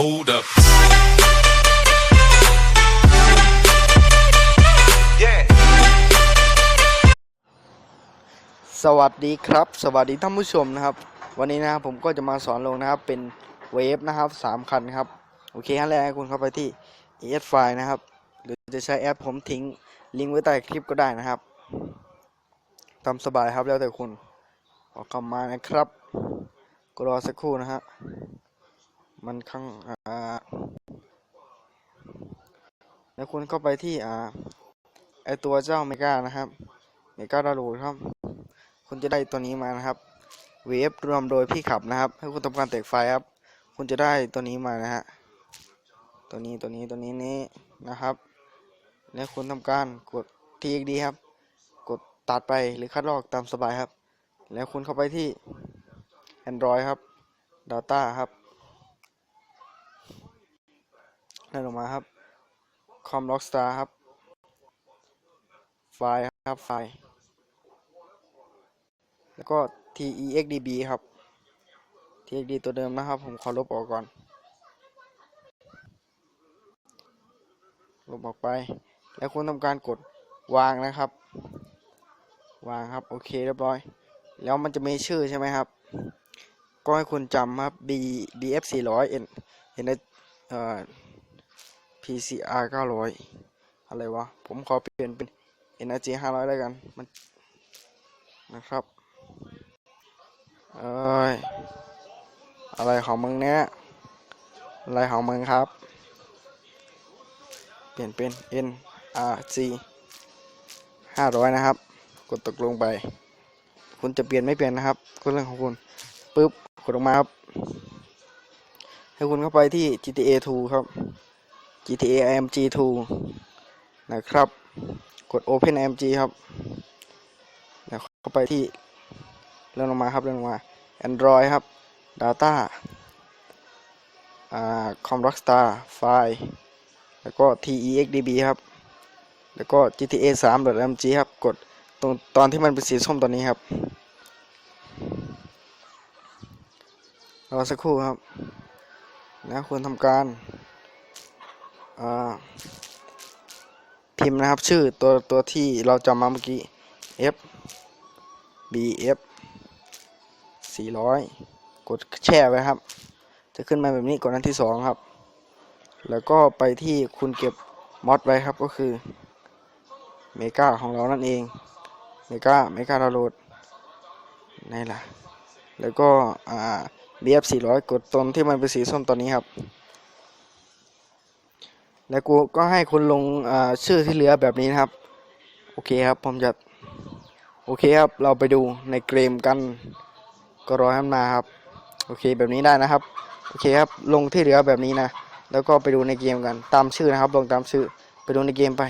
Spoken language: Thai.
Hold up. Yeah. สวัสดีครับ สวัสดีท่านผู้ชมนะครับ วันนี้นะครับผมก็จะมาสอนลงนะครับเป็นเวฟนะครับสามคันครับ โอเคขั้นแรกให้คุณเข้าไปที่ ES File นะครับ หรือจะใช้แอปผมทิ้งลิงก์ไว้ใต้คลิปก็ได้นะครับตามสบายครับแล้วแต่คุณออกเข้ามานะครับ ก็รอสักครู่นะฮะมันข้าง อ่า แล้วคุณเข้าไปที่อ่าไอตัวเจ้าเมกานะครับเมกาดาวโหลดครับ คุณจะได้ตัวนี้มานะครับเวฟรวมโดยพี่ขับนะครับ ให้คุณทำการแตกไฟครับ คุณจะได้ตัวนี้มานะฮะตัวนี้ตัวนี้ตัวนี้นี้นะครับ แล้วคุณทำการกด TXD ครับ กดตัดไปหรือคัดลอกตามสบายครับ แล้วคุณเข้าไปที่ Android ครับ Data ครับ นั่นออกมาครับ Com Rockstar ครับ ไฟล์ครับไฟล์ แล้วก็ texdb ครับ texd ตัวเดิมนะครับ ผมขอลบออกก่อน ลบออกไป แล้วคุณทำการกดวางนะครับ วางครับ โอเคเรียบร้อย แล้วมันจะมีชื่อใช่ไหมครับ ก็ให้คุณจำครับ b bf 400 n เห็นได้เอ่อ pcr 900 อะไรวะ ผมขอเปลี่ยนเป็น nrg 500แล้วกัน มัน นะครับ เอ้ย อะไรของมึงเนี้ย อะไรของมึงครับ เปลี่ยนเป็น N R G ห้าร้อยนะครับ กดตกลงไป คุณจะเปลี่ยนไม่เปลี่ยนนะครับ ก็เรื่องของคุณปึ๊บ กดออกมาครับ ให้คุณเข้าไปที่ GTA 2 ครับ GTA AMG 2นะครับ กด Open AMG ครับแล้วเข้าไปที่เลื่อนลงมาครับเลื่อนลงมา Android ครับ Data อ่า Com Rockstar ไฟล์แล้วก็ t e x d b ครับ แล้วก็ GTA 3.mg ครับ กดตรงตอนที่มันเป็นสีส้มตอนนี้ครับรอสักครู่ครับแล้วควรทำการ พิมพ์นะครับชื่อตัวตัวที่เราจำมาเมื่อกี้ F B F 400 กดแช่ไว้ครับ จะขึ้นมาแบบนี้กดอันที่สองครับ แล้วก็ไปที่คุณเก็บมอดไว้ครับก็คือเมกาของเรานั่นเองเมกาเมกาดาวน์โหลดนี่แหละแล้วก็อ่า BF 400 กดตรงที่มันเป็นสีส้มตัวนี้ครับ แล้วกูก็ให้คุณลงชื่อที่เหลือแบบนี้นะครับ โอเคครับผมจะโอเคครับเราไปดูในเกมกันก็รอให้มันมาครับ โอเคแบบนี้ได้นะครับ โอเคครับลงที่เหลือแบบนี้นะ แล้วก็ไปดูในเกมกันตามชื่อนะครับ ลงตามชื่อไปดูในเกมไป